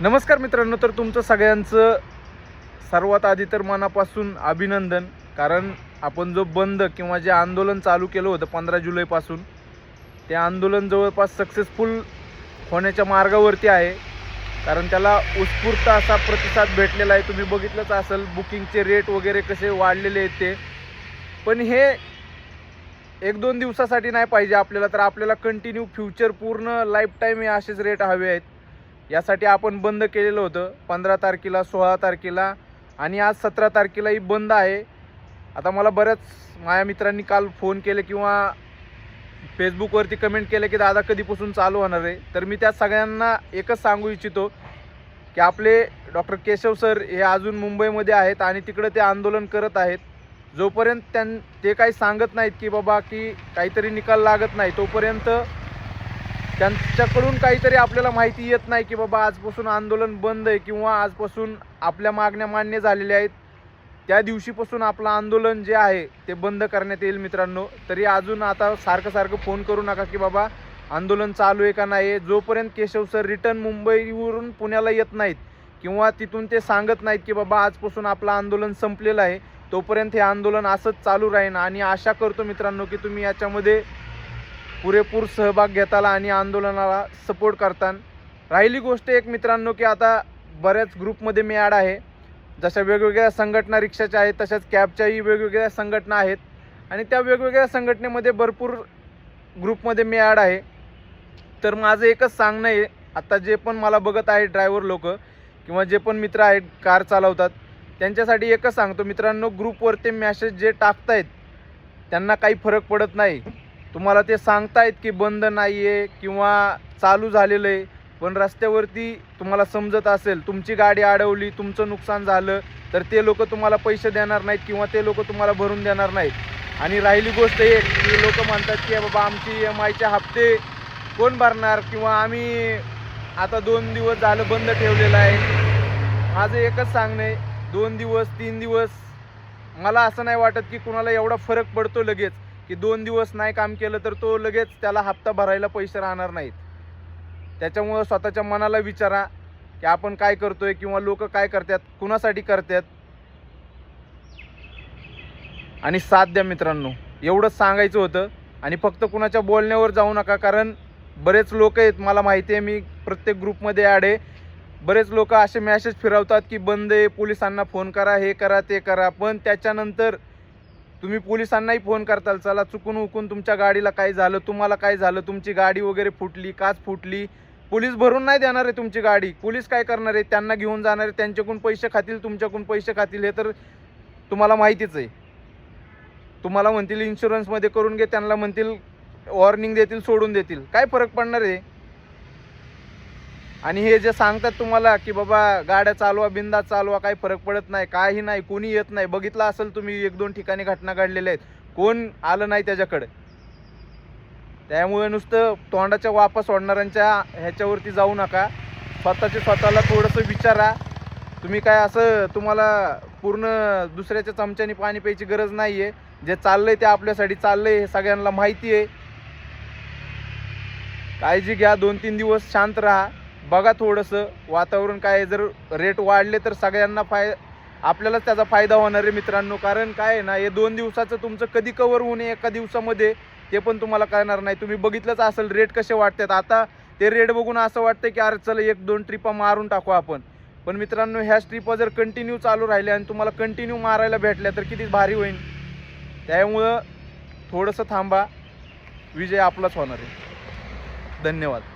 नमस्कार मित्रांनो तर तुमचं सगळ्यांचं सर्वात आधी तर मनापासून अभिनंदन. कारण आपण जो बंद किंवा जे आंदोलन चालू केलं होतं पंधरा जुलैपासून ते आंदोलन जवळपास सक्सेसफुल होण्याच्या मार्गावरती आहे. कारण त्याला उत्स्फूर्त असा प्रतिसाद भेटलेला आहे. तुम्ही बघितलंच असेल बुकिंगचे रेट वगैरे कसे वाढलेले आहेत ते. पण हे एक दोन दिवसासाठी नाही पाहिजे आपल्याला तर आपल्याला कंटिन्यू फ्युचर पूर्ण लाईफ टाईम हे असेच रेट हवे आहेत. यासाठी आपण बंद केलेलं होतं. पंधरा तारखेला सोळा तारखेला आणि आज सतरा तारखेलाही बंद आहे. आता मला बऱ्याच माझ्या मित्रांनी काल फोन केले किंवा फेसबुकवरती कमेंट केले की दादा कधीपासून चालू होणार आहे? तर मी त्या सगळ्यांना एकच सांगू इच्छितो की आपले डॉक्टर केशव सर हे अजून मुंबईमध्ये आहेत आणि तिकडे ते आंदोलन करत आहेत. जोपर्यंत त्यां ते काही सांगत नाहीत की बाबा की काहीतरी निकाल लागत नाही तोपर्यंत त्यांच्याकडून काहीतरी आपल्याला माहिती येत नाही की बाबा आजपासून आंदोलन बंद आहे किंवा आजपासून आपल्या मागण्या मान्य झालेल्या आहेत. त्या दिवशीपासून आपलं आंदोलन जे आहे ते बंद करण्यात येईल मित्रांनो. तरी अजून आता सारखं सारखं फोन करू नका की बाबा आंदोलन चालू आहे का नाही जोपर्यंत केशव सर रिटर्न मुंबईवरून पुण्याला येत नाहीत किंवा तिथून ते सांगत नाहीत की बाबा आजपासून आपलं आंदोलन संपलेलं आहे तोपर्यंत हे आंदोलन असंच चालू राहीन. आणि आशा करतो मित्रांनो की तुम्ही याच्यामध्ये पुरेपूर सहभाग घेताला आणि आंदोलनाला सपोर्ट करतान. राहिली गोष्ट एक मित्रांनो की आता बऱ्याच ग्रुपमध्ये मी ॲड आहे. जशा वेगवेगळ्या संघटना रिक्षाच्या आहेत तशाच कॅबच्याही वेगवेगळ्या संघटना आहेत. आणि त्या वेगवेगळ्या संघटनेमध्ये भरपूर ग्रुपमध्ये मी ॲड आहे. तर माझं एकच सांगणं आहे आता जे पण मला बघत आहे ड्रायव्हर लोक किंवा जे पण मित्र आहेत कार चालवतात त्यांच्यासाठी एकच सांगतो. मित्रांनो ग्रुपवरती मॅसेज जे टाकतायत त्यांना काही फरक पडत नाही. तुम्हाला ते सांगतायत की बंद नाही आहे किंवा चालू झालेलं आहे पण रस्त्यावरती तुम्हाला समजत असेल तुमची गाडी अडवली तुमचं नुकसान झालं तर ते लोक तुम्हाला पैसे देणार नाहीत किंवा ते लोक तुम्हाला भरून देणार नाहीत. आणि राहिली गोष्ट एक की लोक म्हणतात की बाबा आमची एम आयचे हप्ते कोण भरणार? किंवा आम्ही आता दोन दिवस झालं बंद ठेवलेलं आहे. माझं एकच सांगणं आहे दोन दिवस तीन दिवस मला असं नाही वाटत की कुणाला एवढा फरक पडतो लगेच. की दोन दिवस नाही काम केलं तर तो लगेच त्याला हप्ता भरायला पैसे राहणार नाहीत. त्याच्यामुळं स्वतःच्या मनाला विचारा की आपण काय करतोय किंवा लोक काय करतात कुणासाठी करतात. आणि साथ द्या मित्रांनो. एवढंच सांगायचं होतं आणि फक्त कुणाच्या बोलण्यावर जाऊ नका कारण बरेच लोक आहेत मला माहिती आहे मी प्रत्येक ग्रुपमध्ये ॲड आहे. बरेच लोक असे मॅसेज फिरवतात की बंद आहे पोलिसांना फोन करा हे करा ते करा. पण त्याच्यानंतर तुम्ही पोलिसांनाही फोन करताल चला चुकून उकून तुमच्या गाडीला काय झालं तुम्हाला काय झालं तुमची गाडी वगैरे फुटली काच फुटली पोलीस भरून नाही देणार आहे तुमची गाडी. पोलीस काय करणार आहे? त्यांना घेऊन जाणार आहे त्यांच्याकडून पैसे खातील तुमच्याकडून पैसे खातील हे तर तुम्हाला माहितीच आहे. तुम्हाला म्हणतील इन्शुरन्समध्ये करून घे त्यांना म्हणतील वॉर्निंग देतील सोडून देतील. काय फरक पडणार आहे? आणि हे जे सांगतात तुम्हाला की बाबा गाड्या चालवा बिंदा चालवा काही फरक पडत नाही काही नाही कोणी येत नाही. बघितलं असेल तुम्ही एक दोन ठिकाणी घटना घडलेल्या आहेत. कोण आलं नाही त्याच्याकडे? त्यामुळे नुसतं तोंडाच्या वापस सोडणाऱ्यांच्या ह्याच्यावरती जाऊ नका. स्वतःचे स्वतःला थोडंसं विचारा. तुम्ही काय असं तुम्हाला पूर्ण दुसऱ्याच्या चमच्याने पाणी प्यायची गरज नाही आहे जे चाललंय ते आपल्यासाठी चाललंय हे सगळ्यांना माहिती आहे. काळजी घ्या दोन तीन दिवस शांत राहा. बघा थोडंसं वातावरण काय आहे, जर रेट वाढले तर सगळ्यांना फाय आपल्यालाच त्याचा फायदा होणार आहे मित्रांनो. कारण काय आहे ना हे दोन दिवसाचं तुमचं कधी कवर होऊ नये एका दिवसामध्ये ते पण तुम्हाला कळणार नाही. तुम्ही बघितलंच असेल रेट कसे वाटतात आता ते रेट बघून असं वाटतं की अरे चला एक दोन ट्रिपा मारून टाकू आपण. पण मित्रांनो ह्या ट्रिपा जर कंटिन्यू चालू राहिल्या आणि तुम्हाला कंटिन्यू मारायला भेटल्या तर किती भारी होईल त्यामुळं थोडंसं थांबा. विजय आपलाच होणार आहे. धन्यवाद.